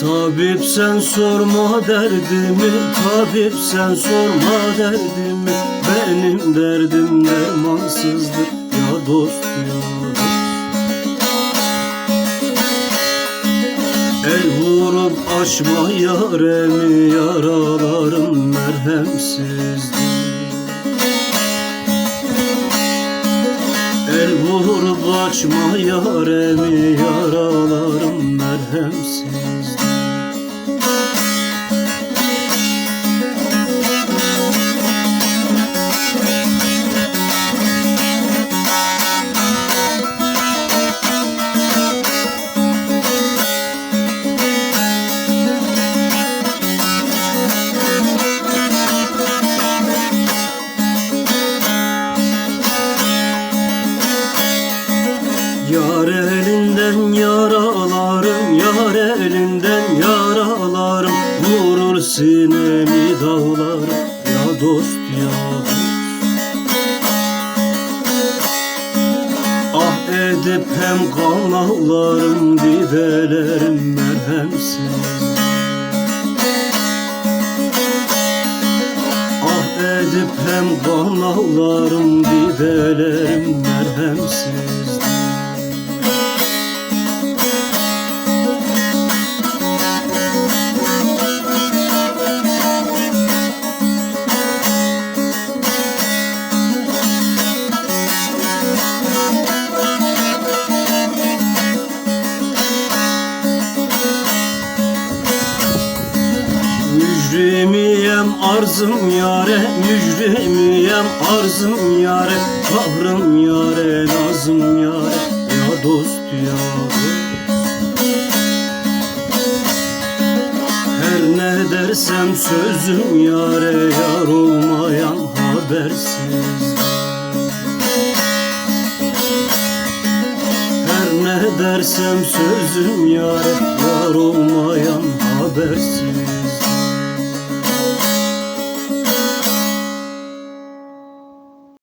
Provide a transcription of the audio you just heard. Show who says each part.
Speaker 1: Tabip sen sorma derdimi Tabip sen sorma derdimi. Benim derdim dermansızdır Ya dost ya dost. El vurup açma yaremi Yaralarım merhemsizdir. El vurup açma yaremi Yaralarım merhemsizdir Yar elinden yaralarım, yar elinden yaralarım Vurur sinemi dağlarım, ya dost ya dost. Ah edip hem kan ağlarım, didelerim merhemsiz. Ah edip hem kan ağlarım, didelerim merhemsiz Mücrimiyem arzım yare Mücrimiyem arzım yare Kahrım yare nazım yare Ya dost ya Her ne dersem sözüm yare Yar olmayan habersiz. Her ne dersem sözüm yare Yar olmayan habersiz